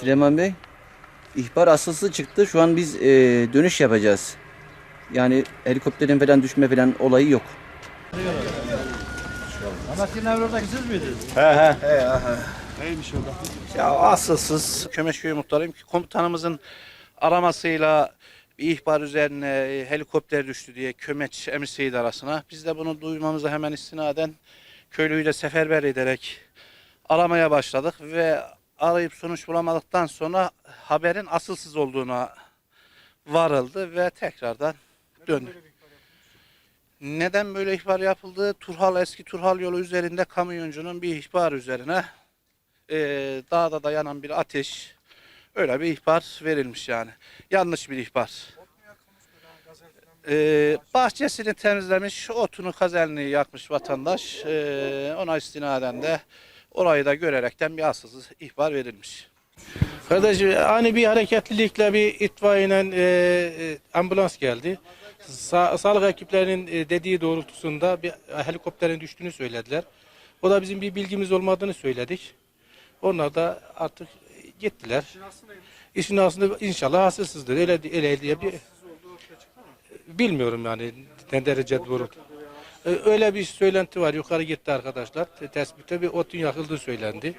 Süleyman Bey, ihbar asılsız çıktı. Şu an biz e, dönüş yapacağız. Yani helikopterin falan düşme falan olayı yok. Ya asılsız Kömeşköy muhtarıyım ki komutanımızın aramasıyla bir ihbar üzerine e, helikopter düştü diye Kömeç Emir Seyit arasına. Biz de bunu duymamıza hemen istinaden köylüyle seferber ederek aramaya başladık ve arayıp sonuç bulamadıktan sonra haberin asılsız olduğuna varıldı ve tekrardan döndü. Neden böyle ihbar yapıldı? Turhal eski Turhal yolu üzerinde kamyoncunun bir ihbar üzerine e, dağda dayanan bir ateş öyle bir ihbar verilmiş yani. Yanlış bir ihbar. E, bahçesini temizlemiş, otunu kazelini yakmış vatandaş. E, ona istinaden de orayı da görerekten bir asılsız ihbar verilmiş. Kardeş ani bir hareketlilikle bir itfaiyeyle e, e, ambulans geldi. Sa- sağlık ekiplerinin e, dediği doğrultusunda bir helikopterin düştüğünü söylediler. O da bizim bir bilgimiz olmadığını söyledik. Onlar da artık gittiler. İşin aslında inşallah asılsızdır. Öyle, öyle diye bir bilmiyorum yani ne derece doğru. E, Öyle bir söylenti var. Yukarı gitti arkadaşlar. Te- Tespitte bir otun yakıldığı söylendi.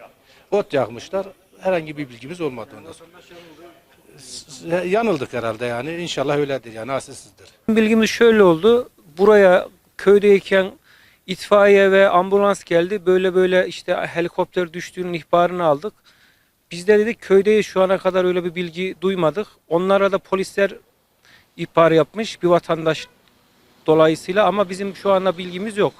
Ot yakmışlar. Herhangi bir bilgimiz olmadı ondan sonra. Yanıldık herhalde yani. İnşallah öyledir yani asılsızdır. Bilgimiz şöyle oldu. Buraya köydeyken itfaiye ve ambulans geldi. Böyle böyle işte helikopter düştüğünün ihbarını aldık. Biz de dedik köydeyiz şu ana kadar öyle bir bilgi duymadık. Onlara da polisler ihbar yapmış bir vatandaş dolayısıyla ama bizim şu anda bilgimiz yok.